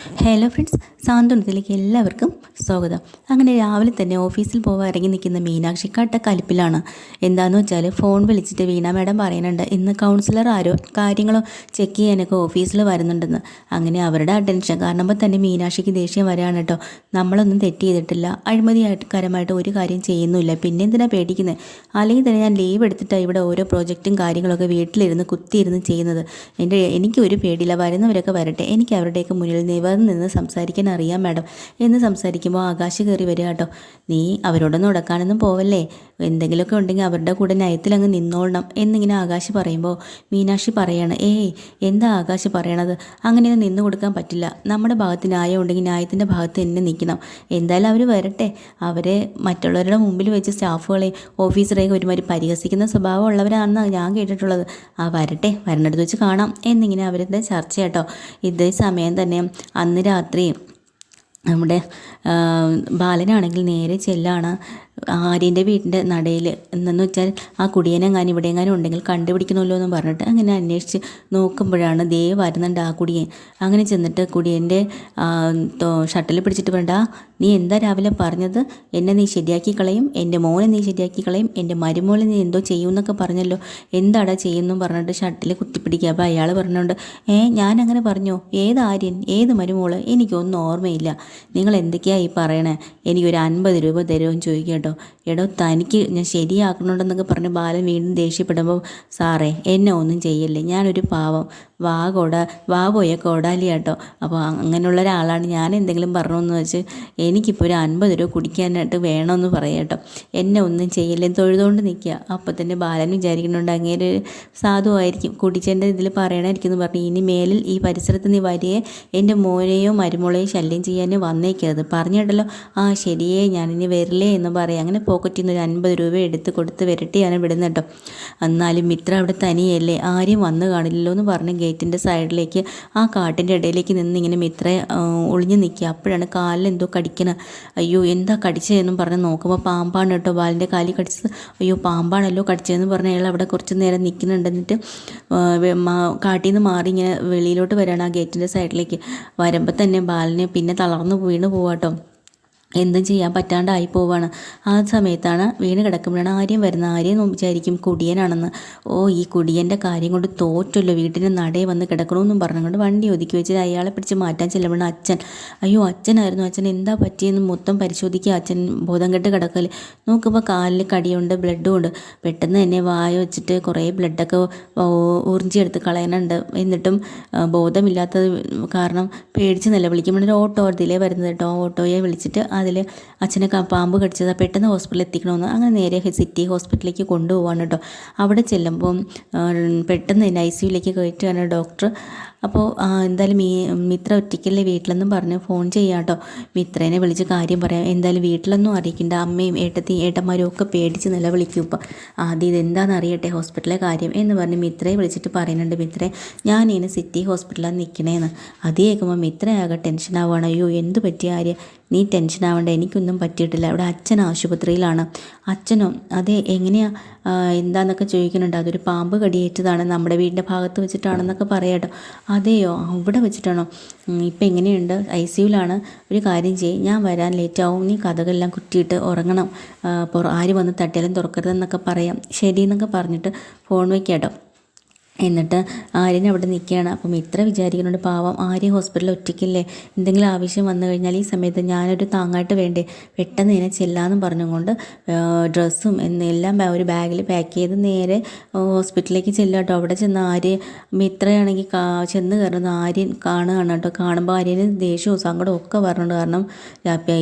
Hello friends സാന്ത്വനത്തിലേക്ക് എല്ലാവർക്കും സ്വാഗതം. അങ്ങനെ രാവിലെ തന്നെ ഓഫീസിൽ പോകാൻ ഇറങ്ങി നിൽക്കുന്ന മീനാക്ഷി കട്ട കലിപ്പിലാണ് എന്താന്ന് വെച്ചാൽ ഫോൺ വിളിച്ചിട്ട് വീണ മാഡം പറയുന്നുണ്ട് ഇന്ന് കൗൺസിലർ ആരോ കാര്യങ്ങളോ ചെക്ക് ചെയ്യാനൊക്കെ ഓഫീസിൽ വരുന്നുണ്ടെന്ന്. അങ്ങനെ അവരുടെ അറ്റൻഷൻ കാരണം തന്നെ മീനാക്ഷിക്ക് ദേഷ്യം വരികയാണ് കേട്ടോ. നമ്മളൊന്നും തെറ്റ് ചെയ്തിട്ടില്ല അഴിമതിയായിട്ട് കരമായിട്ട് ഒരു കാര്യം ചെയ്യുന്നില്ല പിന്നെ എന്തിനാ പേടിക്കുന്നത് അല്ലെങ്കിൽ തന്നെ ഞാൻ ലീവ് എടുത്തിട്ടാണ് ഇവിടെ ഓരോ പ്രോജക്റ്റും കാര്യങ്ങളൊക്കെ വീട്ടിലിരുന്ന് കുത്തിയിരുന്ന് ചെയ്യുന്നത്. എന്റെ എനിക്ക് ഒരു പേടിയില്ല വരുന്നവരൊക്കെ വരട്ടെ. എനിക്ക് അവരുടെയൊക്കെ മുന്നിൽ നിവർന്ന് നിന്ന് സംസാരിക്കാൻ അറിയാം മാഡം. എന്ന് സംസാരിക്കുമ്പോൾ ആകാശ് കയറി വരിക കേട്ടോ. നീ അവരോടൊന്നും ഉടക്കാനൊന്നും പോവല്ലേ? എന്തെങ്കിലുമൊക്കെ ഉണ്ടെങ്കിൽ അവരുടെ കൂടെ നയത്തിൽ അങ്ങ് നിന്നോളണം എന്നിങ്ങനെ ആകാശ് പറയുമ്പോൾ മീനാക്ഷി പറയാണ് ഏയ് എന്താ ആകാശ് പറയണത്? അങ്ങനെ നിന്നു കൊടുക്കാൻ പറ്റില്ല. നമ്മുടെ ഭാഗത്ത് ന്യായം ഉണ്ടെങ്കിൽ ന്യായത്തിന്റെ ഭാഗത്ത് തന്നെ നിൽക്കണം. എന്തായാലും അവർ വരട്ടെ. അവരെ മറ്റുള്ളവരുടെ മുമ്പിൽ വെച്ച് സ്റ്റാഫുകളെ ഓഫീസറെയൊക്കെ ഒരുമാതിരി പരിഹസിക്കുന്ന സ്വഭാവം ഉള്ളവരാണെന്നാണ് ഞാൻ കേട്ടിട്ടുള്ളത്. ആ വരട്ടെ വരണടുത്ത് വെച്ച് കാണാം എന്നിങ്ങനെ അവരുടെ ചർച്ച കേട്ടോ. ഇതേ സമയം തന്നെ അന്ന് രാത്രി നമ്മുടെ ബാലനാണെങ്കിൽ നേരെ ചെല്ലാണ് ആര്യന്റെ വീടിന്റെ നടയിൽ എന്നു വെച്ചാൽ ആ കുടിയനെങ്ങാനും ഇവിടെയെങ്ങാനും ഉണ്ടെങ്കിൽ കണ്ടുപിടിക്കണമല്ലോ എന്ന് പറഞ്ഞിട്ട് അങ്ങനെ അന്വേഷിച്ച് നോക്കുമ്പോഴാണ് ദേ വരുന്നുണ്ട് ആ കുടിയൻ. അങ്ങനെ ചെന്നിട്ട് കുടിയന്റെ ഷട്ടിൽ പിടിച്ചിട്ട് വേണ്ട നീ എന്താ രാവിലെ പറഞ്ഞത്? എന്നെ നീ ശരിയാക്കി കളയും എന്റെ മോനെ നീ ശരിയാക്കി കളയും എന്റെ മരുമോളെ നീ എന്തോ ചെയ്യുമെന്നൊക്കെ പറഞ്ഞല്ലോ. എന്താടാ ചെയ്യുന്നു പറഞ്ഞിട്ട് ഷട്ടിൽ കുത്തിപ്പിടിക്കുക. അപ്പോൾ അയാൾ പറഞ്ഞുകൊണ്ട് ഏ ഞാൻ അങ്ങനെ പറഞ്ഞോ? ഏത് ആര്യൻ? ഏത് മരുമോൾ? എനിക്കൊന്നും ഓർമ്മയില്ല. നിങ്ങൾ എന്തൊക്കെയാണ് ഈ പറയണേ? എനിക്കൊരു അൻപത് രൂപ തരുമെന്ന് ചോദിക്കുക എടോ തനിക്ക് ഞാൻ ശരിയാക്കണുണ്ടെന്നൊക്കെ പറഞ്ഞ് ബാലൻ വീണ്ടും ദേഷ്യപ്പെടുമ്പോൾ സാറേ എന്നെ ഒന്നും ചെയ്യല്ലേ? ഞാനൊരു പാവം. വാ കൊട വാ പോയ കോടാലി കേട്ടോ അപ്പോൾ അങ്ങനെയുള്ള ഒരാളാണ് ഞാൻ എന്തെങ്കിലും പറഞ്ഞതെന്ന് വെച്ച് എനിക്കിപ്പോൾ ഒരു അൻപത് രൂപ കുടിക്കാനായിട്ട് വേണമെന്ന് പറയട്ടോ എന്നെ ഒന്നും ചെയ്യല്ലേ തൊഴുതുകൊണ്ട് നിൽക്കുക അപ്പോൾ തന്നെ ബാലൻ വിചാരിക്കുന്നുണ്ട് അങ്ങേര് സാധുവായിരിക്കും കുടിച്ചതിന്റെ ഇതിൽ പറയണമായിരിക്കും എന്ന് പറഞ്ഞു ഇനി മേലിൽ ഈ പരിസരത്ത് നീ വരികയെ എന്റെ മോനെയോ മരുമോളെയോ ശല്യം ചെയ്യാനോ വന്നേക്കരുത്. പറഞ്ഞിട്ടല്ലോ ആ ശരിയേ ഞാനിനി വരില്ലേ എന്ന് പറയാം. അങ്ങനെ പോക്കറ്റിൽ നിന്ന് ഒരു അൻപത് രൂപ എടുത്ത് കൊടുത്ത് വരട്ടിയാണ് വിടുന്നത് എന്നാലും മിത്ര അവിടെ തനിയല്ലേ. ആരും വന്നു കാണില്ലല്ലോ എന്ന് പറഞ്ഞ് ഗേറ്റിന്റെ സൈഡിലേക്ക് ആ കാട്ടിന്റെ ഇടയിലേക്ക് നിന്ന് ഇങ്ങനെ മിത്ര ഒളിഞ്ഞു നിൽക്കുക. അപ്പോഴാണ് കാലിൽ എന്തോ കടിക്കണ. അയ്യോ എന്താ കടിച്ചതെന്നും പറഞ്ഞ് നോക്കുമ്പോൾ പാമ്പാണ് കേട്ടോ ബാലിന്റെ കാലിൽ കടിച്ചത്. അയ്യോ പാമ്പാണല്ലോ കടിച്ചതെന്ന് പറഞ്ഞ് അയാൾ അവിടെ കുറച്ച് നേരം നിൽക്കുന്നുണ്ട്. എന്നിട്ട് കാട്ടിൽ നിന്ന് മാറി ഇങ്ങനെ വെളിയിലോട്ട് വരികയാണ് ആ ഗേറ്റിന്റെ സൈഡിലേക്ക്. വരുമ്പോൾ തന്നെ ബാലിനെ പിന്നെ തളർന്നു വീണ് പോവാട്ടോ എന്തും ചെയ്യാൻ പറ്റാണ്ടായി പോവാണ്. ആ സമയത്താണ് വീണ് കിടക്കുമ്പോഴാണ് ആര്യം വരുന്ന. ആര്യം വിചാരിക്കും കുടിയനാണെന്ന്. ഓ ഈ കുടിയന്റെ കാര്യം കൊണ്ട് തോറ്റല്ലോ. വീട്ടിന്റെ നടയെ വന്ന് കിടക്കണമെന്നും പറഞ്ഞുകൊണ്ട് വണ്ടി ഒതുക്കി വെച്ച് അയാളെ പിടിച്ച് മാറ്റാൻ ചെല്ലുമ്പോൾ അച്ഛൻ. അയ്യോ അച്ഛനായിരുന്നു. അച്ഛൻ എന്താ പറ്റിയെന്ന് മൊത്തം പരിശോധിക്കുക. അച്ഛൻ ബോധം കെട്ട് കിടക്കൽ. നോക്കുമ്പോൾ കാലിൽ കടിയുണ്ട് ബ്ലഡും ഉണ്ട്. പെട്ടെന്ന് തന്നെ വായ വെച്ചിട്ട് കുറേ ബ്ലഡൊക്കെ ഊർജിയെടുത്ത് കളയാനുണ്ട്. എന്നിട്ടും ബോധമില്ലാത്തത് കാരണം പേടിച്ച് നിലവിളിക്കുമ്പോൾ ഒരു ഓട്ടോ അതിലേ വരുന്നത് കേട്ടോ. ഓട്ടോയെ വിളിച്ചിട്ട് അതിൽ അച്ഛനെ പാമ്പ് കടിച്ചത് പെട്ടെന്ന് ഹോസ്പിറ്റലിൽ എത്തിക്കണമെന്ന് അങ്ങനെ നേരെ സിറ്റി ഹോസ്പിറ്റലിലേക്ക് കൊണ്ടുപോവാണ് കേട്ടോ. അവിടെ ചെല്ലുമ്പം പെട്ടെന്ന് തന്നെ ഐ സിയുലേക്ക് കയറ്റുകയാണ് ഡോക്ടർ. അപ്പോൾ എന്തായാലും മീ മിത്ര ഒറ്റയ്ക്കല്ലേ വീട്ടിലെന്നും പറഞ്ഞ് ഫോൺ ചെയ്യാം കേട്ടോ മിത്രേനെ വിളിച്ച് കാര്യം പറയാം. എന്തായാലും വീട്ടിലൊന്നും അറിയിക്കണ്ട. അമ്മയും ഏട്ടത്തി ഏട്ടന്മാരും ഒക്കെ പേടിച്ച് നിലവിളിക്കും ഇപ്പം. ആദ്യം ഇതെന്താണെന്ന് അറിയട്ടെ ഹോസ്പിറ്റലിലെ കാര്യം എന്ന് പറഞ്ഞ് മിത്രയെ വിളിച്ചിട്ട് പറയുന്നുണ്ട്. മിത്രേ ഞാൻ ഇങ്ങനെ സിറ്റി ഹോസ്പിറ്റലാണ് നിൽക്കണേന്ന് അത് കേൾക്കുമ്പോൾ മിത്രയാകെ ടെൻഷൻ ആവുകയാണ് അയ്യോ എന്ത് പറ്റിയ ആര്യ നീ ടെൻഷൻ ആവേണ്ട. എനിക്കൊന്നും പറ്റിയിട്ടില്ല. ഇവിടെ അച്ഛൻ ആശുപത്രിയിലാണ്. അച്ഛനോ അതെ എങ്ങനെയാ? എന്താന്നൊക്കെ ചോദിക്കുന്നുണ്ട്. അതൊരു പാമ്പ് കടിയേറ്റതാണ്. നമ്മുടെ വീടിന്റെ ഭാഗത്ത് വെച്ചിട്ടാണെന്നൊക്കെ പറയാട്ടോ അതെയോ? അവിടെ വെച്ചിട്ടാണോ? ഇപ്പം എങ്ങനെയുണ്ട്? ഐ സിയുലാണ് ഒരു കാര്യം ചെയ്യും. ഞാൻ വരാൻ ലേറ്റ് ആവും നീ കഥകളെല്ലാം കുറ്റിയിട്ട് ഉറങ്ങണം. ആര് വന്ന് തട്ടിയാലും തുറക്കരുതെന്നൊക്കെ പറയാം. ശരി എന്നൊക്കെ പറഞ്ഞിട്ട് ഫോൺ വയ്ക്കാട്ടോ എന്നിട്ട് ആര്യൻ അവിടെ നിൽക്കുകയാണ്. അപ്പം ഇത്ര വിചാരിക്കുന്നുണ്ട്. പാവം ആര്യ ഹോസ്പിറ്റലിൽ ഒറ്റയ്ക്കില്ലേ? എന്തെങ്കിലും ആവശ്യം വന്നു കഴിഞ്ഞാൽ ഈ സമയത്ത് ഞാനൊരു താങ്ങായിട്ട് വേണ്ടേ? പെട്ടെന്ന് ഇതിനെ ചെല്ലാമെന്നും പറഞ്ഞുകൊണ്ട് ഡ്രസ്സും എന്നെല്ലാം ഒരു ബാഗിൽ പാക്ക് ചെയ്ത് നേരെ ഹോസ്പിറ്റലിലേക്ക് ചെല്ലുക കേട്ടോ. അവിടെ ചെന്ന് ആര്യ മിത്രയാണെങ്കിൽ ചെന്ന് കയറുന്ന ആര്യൻ കാണുകയാണ് കേട്ടോ. കാണുമ്പോൾ ആര്യന് ദേഷ്യവും സങ്കടവും ഒക്കെ പറഞ്ഞുണ്ട് കാരണം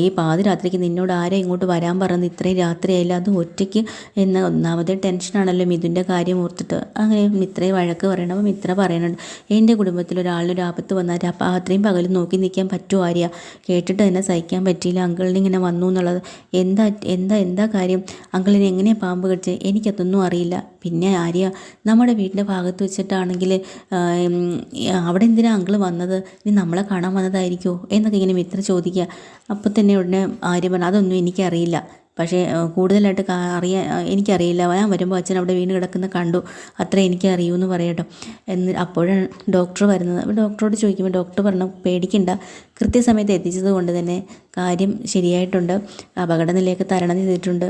ഈ പാതിരാത്രിക്ക് നിന്നോട് ആരെ ഇങ്ങോട്ട് വരാൻ പറഞ്ഞത്? ഇത്രയും രാത്രിയായില്ല? അതും ഒറ്റയ്ക്ക് എന്ന ഒന്നാമത്തെ ടെൻഷനാണല്ലോ മിഥുന്റെ കാര്യം ഓർത്തിട്ട്. അങ്ങനെ മിത്രയും വഴക്ക് പറയണം. അപ്പം മിത്ര പറയുന്നുണ്ട് എന്റെ കുടുംബത്തിൽ ഒരാളിനൊരു ആപത്ത് വന്നാൽ അത്രയും പകൽ നോക്കി നിൽക്കാൻ പറ്റുമോ ആര്യ? കേട്ടിട്ട് തന്നെ സഹിക്കാൻ പറ്റിയില്ല. അങ്കിളിന് ഇങ്ങനെ വന്നു എന്നുള്ളത് എന്താ എന്താ എന്താ കാര്യം? അങ്കിളിനെ എങ്ങനെ പാമ്പ് കടിച്ച് എനിക്കതൊന്നും അറിയില്ല. പിന്നെ ആര്യ നമ്മുടെ വീടിന്റെ ഭാഗത്ത് വെച്ചിട്ടാണെങ്കിൽ അവിടെ എന്തിനാ അങ്കിൾ വന്നത്? ഇനി നമ്മളെ കാണാൻ വന്നതായിരിക്കുമോ? എന്നൊക്കെ ഇങ്ങനെ മിത്ര ചോദിക്കുക. അപ്പോൾ തന്നെ ഉടനെ ആര്യ പറഞ്ഞു അതൊന്നും എനിക്കറിയില്ല. പക്ഷേ കൂടുതലായിട്ട് അറിയാൻ എനിക്കറിയില്ല. ഞാൻ വരുമ്പോൾ അച്ഛൻ അവിടെ വീണ് കിടക്കുന്ന കണ്ടു. അത്ര എനിക്ക് അറിയൂ എന്ന് പറയട്ടോ. എന്ന് അപ്പോഴാണ് ഡോക്ടർ വരുന്നത്. അപ്പോൾ ഡോക്ടറോട് ചോദിക്കുമ്പോൾ ഡോക്ടർ പറഞ്ഞു പേടിക്കണ്ട. കൃത്യസമയത്ത് എത്തിച്ചത് കൊണ്ട് തന്നെ കാര്യം ശരിയായിട്ടുണ്ട്. അപകടനിലയൊക്കെ തരണം ചെയ്തിട്ടുണ്ട്.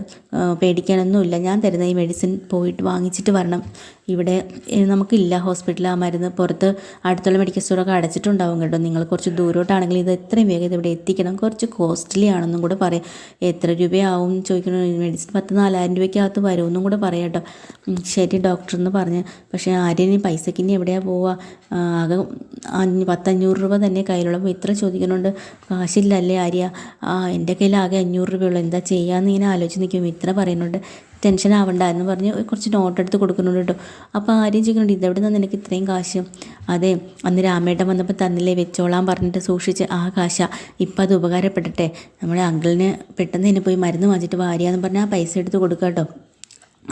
പേടിക്കാനൊന്നുമില്ല. ഞാൻ തരുന്ന ഈ മെഡിസിൻ പോയിട്ട് വാങ്ങിച്ചിട്ട് വരണം. ഇവിടെ നമുക്കില്ല ഹോസ്പിറ്റൽ ആ മരുന്ന് പുറത്ത് അടുത്തുള്ള മെഡിക്കൽ സ്റ്റോറൊക്കെ അടച്ചിട്ടുണ്ടാവും കേട്ടോ. നിങ്ങൾ കുറച്ച് ദൂരോട്ടാണെങ്കിൽ ഇത് എത്രയും വേഗം ഇവിടെ എത്തിക്കണം. കുറച്ച് കോസ്റ്റ്ലി ആണെന്നും കൂടെ പറയാം. എത്ര രൂപയാവും ചോദിക്കണോ മെഡിസിൻ പത്ത് നാലായിരം രൂപയ്ക്കകത്ത് വരുമെന്നും കൂടെ പറയാം കേട്ടോ. ശരി ഡോക്ടർ എന്ന് പറഞ്ഞ്. പക്ഷേ ആര്യന് പൈസയ്ക്ക് ഇനി എവിടെയാണ് പോവുക ആകെ അഞ്ഞ് പത്തഞ്ഞൂറ് രൂപ തന്നെ കയ്യിലുള്ളപ്പോൾ ഇത്ര ചോദിക്കുന്നുണ്ട് കാശില്ലല്ലേ ആര്യ? എന്റെ കയ്യിൽ ആകെ അഞ്ഞൂറ് രൂപയുള്ളൂ എന്താ ചെയ്യാമെന്ന് ഇങ്ങനെ ആലോചിച്ച് നിൽക്കും ഇത്ര പറയുന്നുണ്ട്. ടെൻഷൻ ആവണ്ട എന്ന് പറഞ്ഞ് കുറച്ച് നോട്ട് എടുത്ത് കൊടുക്കുന്നുണ്ട് കേട്ടോ അപ്പോൾ ആരെയും ചോദിക്കുന്നുണ്ട് ഇതെവിടെ നിന്ന് നിനക്ക് ഇത്രയും കാശ്? അതെ അന്ന് രാമേട്ടൻ വന്നപ്പോൾ തന്നില്ലേ വെച്ചോളാം പറഞ്ഞിട്ട് സൂക്ഷിച്ച് ആ കാശ. ഇപ്പം അത് ഉപകാരപ്പെടട്ടെ. നമ്മുടെ അങ്കിളിന് പെട്ടെന്ന് തന്നെ പോയി മരുന്ന് വാങ്ങിച്ചിട്ട് വാരിയാന്ന് പറഞ്ഞാൽ ആ പൈസ എടുത്ത് കൊടുക്കാം കേട്ടോ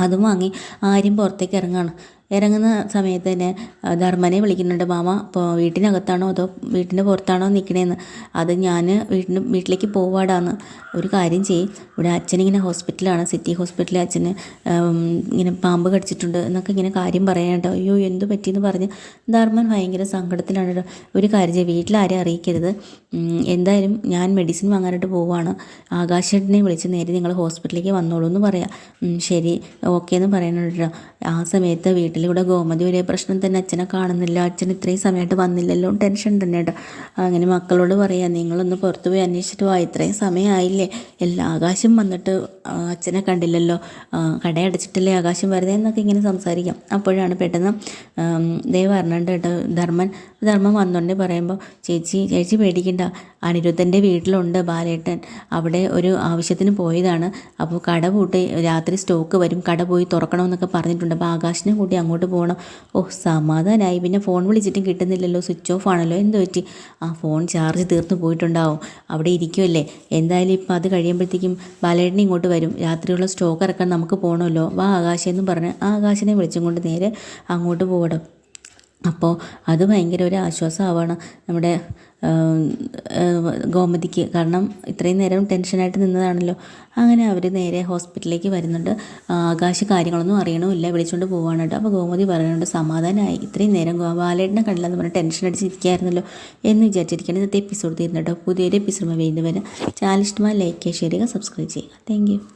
അതും വാങ്ങി ആരും പുറത്തേക്ക് ഇറങ്ങാണ്. ഇറങ്ങുന്ന സമയത്ത് തന്നെ ധർമ്മനെ വിളിക്കുന്നുണ്ട് മാമ ഇപ്പോൾ വീട്ടിനകത്താണോ അതോ വീട്ടിന്റെ പുറത്താണോ നിൽക്കണേന്ന് അത് ഞാൻ വീട്ടിന് വീട്ടിലേക്ക് പോവാടാന്ന്. ഒരു കാര്യം ചെയ്യും ഇവിടെ അച്ഛനിങ്ങനെ ഹോസ്പിറ്റലാണ് സിറ്റി ഹോസ്പിറ്റലിൽ അച്ഛന് ഇങ്ങനെ പാമ്പ് കടിച്ചിട്ടുണ്ട് എന്നൊക്കെ ഇങ്ങനെ കാര്യം പറയാനുണ്ട്. അയ്യോ എന്ത് പറ്റിയെന്ന് പറഞ്ഞ്. ധർമ്മൻ ഭയങ്കര സങ്കടത്തിലാണ് ഒരു കാര്യം ചെയ്യും വീട്ടിലാരെയും അറിയിക്കരുത്. എന്തായാലും ഞാൻ മെഡിസിൻ വാങ്ങാനായിട്ട് പോവാണ്. ആകാശേട്ടനെ വിളിച്ച് നേരെ നിങ്ങൾ ഹോസ്പിറ്റലിലേക്ക് വന്നോളൂ എന്ന് പറയാം ശരി ഓക്കെ എന്ന് പറയുന്നുണ്ട് ആ സമയത്ത് വീട്ടിലൂടെ ഗോമതി ഒരേ പ്രശ്നം തന്നെ. അച്ഛനെ കാണുന്നില്ല. അച്ഛൻ ഇത്രയും സമയമായിട്ട് വന്നില്ലല്ലോ. ടെൻഷൻ തന്നെ കേട്ടോ. അങ്ങനെ മക്കളോട് പറയാം നിങ്ങളൊന്ന് പുറത്ത് പോയി അന്വേഷിച്ചിട്ട് വാ. ഇത്രയും സമയമായില്ലേ. എല്ലാ ആകാശം വന്നിട്ട് അച്ഛനെ കണ്ടില്ലല്ലോ. കടയടച്ചിട്ടില്ലേ ആകാശം വരുന്നത് എന്നൊക്കെ ഇങ്ങനെ സംസാരിക്കാം. അപ്പോഴാണ് പെട്ടെന്ന് ദൈവം അറിഞ്ഞിട്ട് കേട്ടോ ധർമ്മൻ ധർമ്മം വന്നുകൊണ്ട് പറയുമ്പോൾ ചേച്ചി ചേച്ചി പേടിക്കണ്ട. അനിരുദ്ധന്റെ വീട്ടിലുണ്ട് ബാലേട്ടൻ. അവിടെ ഒരു ആവശ്യത്തിന് പോയതാണ്. അപ്പോൾ കട പൂട്ടി രാത്രി സ്റ്റോക്ക് വരും. കട പോയി തുറക്കണമെന്നൊക്കെ പറഞ്ഞിട്ടുണ്ട്. അപ്പോൾ ആകാശിനെ കൂട്ടി അങ്ങോട്ട് പോകണം ഓ സമാധാനമായി പിന്നെ ഫോൺ വിളിച്ചിട്ടും കിട്ടുന്നില്ലല്ലോ. സ്വിച്ച് ഓഫ് ആണല്ലോ. എന്ത് പറ്റി? ആ ഫോൺ ചാർജ് തീർന്നു പോയിട്ടുണ്ടാവും. അവിടെ ഇരിക്കുമല്ലേ എന്തായാലും ഇപ്പം അത് കഴിയുമ്പോഴത്തേക്കും ബാലേട്ടൻ ഇങ്ങോട്ട് വരും. രാത്രിയുള്ള സ്റ്റോക്ക് ഇറക്കാൻ നമുക്ക് പോകണമല്ലോ വാ ആകാശം എന്നും പറഞ്ഞ് ആ ആകാശനെ വിളിച്ചും കൊണ്ട് നേരെ അങ്ങോട്ട് പോകണം അപ്പോൾ അത് ഭയങ്കര ഒരു ആശ്വാസമാവാണ് നമ്മുടെ ഗോമതിക്ക്. കാരണം ഇത്രയും നേരം ടെൻഷനായിട്ട് നിന്നതാണല്ലോ. അങ്ങനെ അവർ നേരെ ഹോസ്പിറ്റലിലേക്ക് വരുന്നുണ്ട്. ആകാശ കാര്യങ്ങളൊന്നും അറിയണമില്ല. വിളിച്ചുകൊണ്ട് പോവാണ് കേട്ടോ. അപ്പോൾ ഗോമതി പറയുന്നുണ്ട് സമാധാനമായി ഇത്രയും നേരം ഗോപാലേട്ടനെ കണ്ടില്ല എന്ന് പറഞ്ഞ് ടെൻഷൻ അടിച്ചിരിക്കുകയായിരുന്നല്ലോ എന്ന് വിചാരിച്ചിരിക്കുകയാണ് ഇന്നത്തെ എപ്പിസോഡ് കേട്ടോ. പുതിയൊരു എപ്പിസോഡ് വീണ്ടും വരാം ചാനൽ ഇഷ്ടമായി ലൈക്ക് ചെയ്യുക സബ്സ്ക്രൈബ് ചെയ്യുക. താങ്ക്